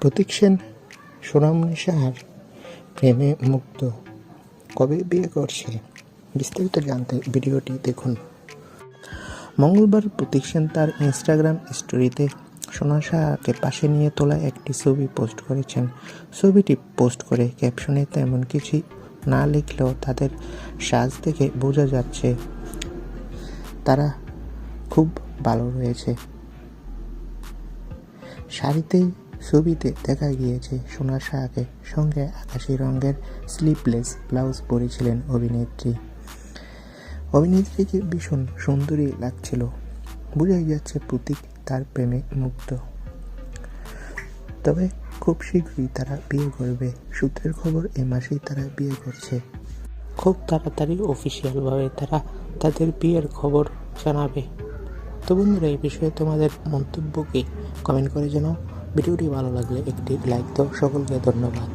প্রতীক সেন সোনামণি সাহার প্রেমে মুগ্ধ। কবে বিয়ে করছে? বিস্তারিত জানতে ভিডিওটি দেখুন। মঙ্গলবার প্রতীক সেন তার ইনস্টাগ্রাম স্টোরিতে সোনা সাহাকে পাশে নিয়ে তোলা একটি ছবি পোস্ট করেছেন। ছবিটি পোস্ট করে ক্যাপশনে তেমন কিছু না লিখলেও তাদের সাজ দেখে বোঝা যাচ্ছে তারা খুব ভালো রয়েছে। শাড়িতেই ছবিতে দেখা গিয়েছে সোনা শাহকে সঙ্গে আকাশি রঙের স্লিপলেস ব্লাউজ পরেছিলেন অভিনেত্রী। অভিনেত্রীকে ভীষণ সুন্দরী লাগছিল। বোঝাই যাচ্ছে প্রতীক তার প্রেমে মুগ্ধ। তবে খুব শীঘ্রই তারা বিয়ে করবে। সূত্রের খবর, এ মাসেই তারা বিয়ে করছে। খুব তাড়াতাড়ি অফিসিয়ালভাবে তারা তাদের বিয়ের খবর জানাবে। তো বন্ধুরা, এই বিষয়ে তোমাদের মন্তব্য কি? কমেন্ট করে জানাও। ভিডিওটি ভালো লাগলে একটি লাইক দাও সকলকে ধন্যবাদ।